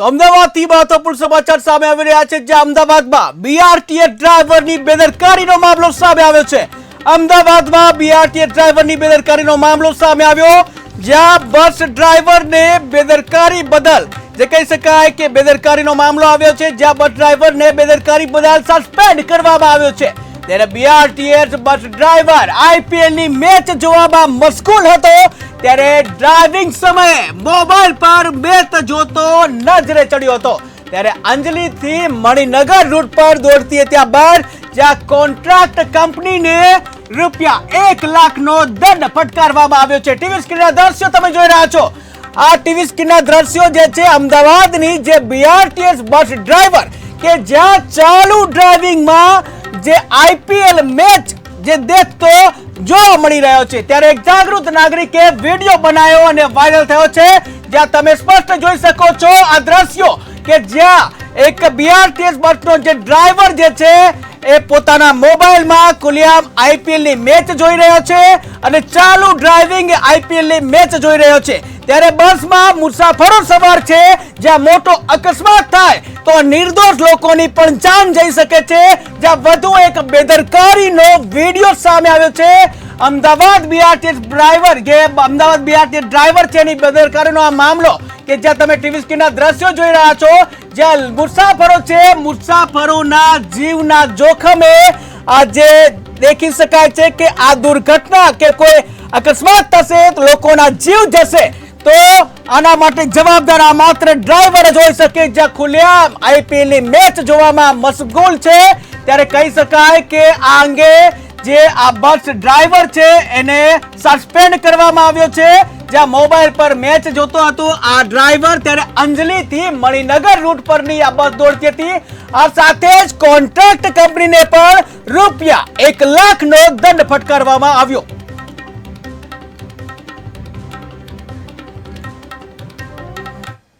તો અમદાવાદથી મહત્વપૂર્ણ સમાચાર સામે આવી રહ્યા છે, જ્યાં અમદાવાદમાં બીઆરટીએસ ડ્રાઈવરની બેદરકારીનો મામલો સામે આવ્યો છે. અમદાવાદમાં બીઆરટીએસ ડ્રાઈવરની બેદરકારીનો મામલો સામે આવ્યો, જ્યાં બસ ડ્રાઈવરને બેદરકારી બદલ, જે કહી શકાય કે બેદરકારીનો મામલો આવ્યો છે, જ્યાં બસ ડ્રાઈવરને બેદરકારી બદલ સસ્પેન્ડ કરવામાં આવ્યો છે. ત્યારે બીઆરટીએસ બસ ડ્રાઈવર આઈપીએલની મેચ જોવામાં મશગુલ હતો ત્યારે ડ્રાઇવિંગ સમયે મોબાઈલ પર મેચ જોતો નજરે ચડ્યો હતો. ત્યારે અંજલિ થી મણિનગર રૂટ પર દોડતી હતી આ બસ જ્યાં કોન્ટ્રાક્ટ કંપનીને રૂપિયા એક લાખનો દંડ ફટકારવામાં આવ્યો છે. ટીવી સ્ક્રીનના દ્રશ્યો તમે જોઈ રહ્યા છો. આ ટીવી સ્ક્રીનના દ્રશ્યો જે છે, અમદાવાદની જે બીઆરટીએસ બસ ડ્રાઈવર કે જ્યાં ચાલુ ડ્રાઇવિંગમાં જે આઈપીએલ મેચ જે દેખતો જોવા મળી રહ્યો છે. ત્યારે એક જાગૃત નાગરિકે વીડિયો બનાવ્યો અને વાયરલ થયો છે. જ્યાં તમે સ્પષ્ટ જોઈ શકો છો આ દ્રશ્યો કે જ્યાં એક બીઆરટીએસ બસનો જે ડ્રાઈવર જે છે એ પોતાના મોબાઈલમાં કુલિયામ આઈપીએલની મેચ જોઈ રહ્યો છે અને ચાલુ ડ્રાઇવિંગ આઈપીએલની મેચ જોઈ રહ્યો છે. ત્યારે બસમાં મુસાફરો સવાર છે, જ્યાં મોટો અકસ્માત થાય તો નિર્દોષ લોકોની પણ જાન જઈ શકે છે. જ્યાં વધુ એક બેદરકારીનો વીડિયો સામે આવ્યો છે. અમદાવાદ બીઆરટી ડ્રાઈવર જે અમદાવાદ બીઆરટી ડ્રાઈવર છે એની બેદરકારીનો આ મામલો કે જ્યાં તમે ટીવી સ્ક્રીનના દ્રશ્યો જોઈ રહ્યા છો, જ્યાં મુસાફરો છે, મુસાફરોના જીવના જોખમે આજે દેખી શકાય છે કે આ દુર્ઘટના કે કોઈ અકસ્માત થશે લોકોના જીવ જશે. તો આના માટે જવાબદાર આ માત્ર ડ્રાઈવર જ હોઈ શકે, જ્યાં ખુલ્લેઆમ આઈપીએલની મેચ જોવામાં મશગુલ છે. ત્યારે કહી શકાય કે આ અંગે જે આ બસ ડ્રાઈવર છે, એને સસ્પેન્ડ કરવામાં આવ્યો છે. જ્યાં મોબાઈલ પર મેચ જોતો હતો, આ ડ્રાઈવર ત્યારે અંજલિ થી મણિનગર રૂટ પરની આ બસ દોડતી હતી. આ સાથે જ કોન્ટ્રાક્ટ કંપનીને પણ રૂપિયા એક લાખનો દંડ ફટકારવામાં આવ્યો.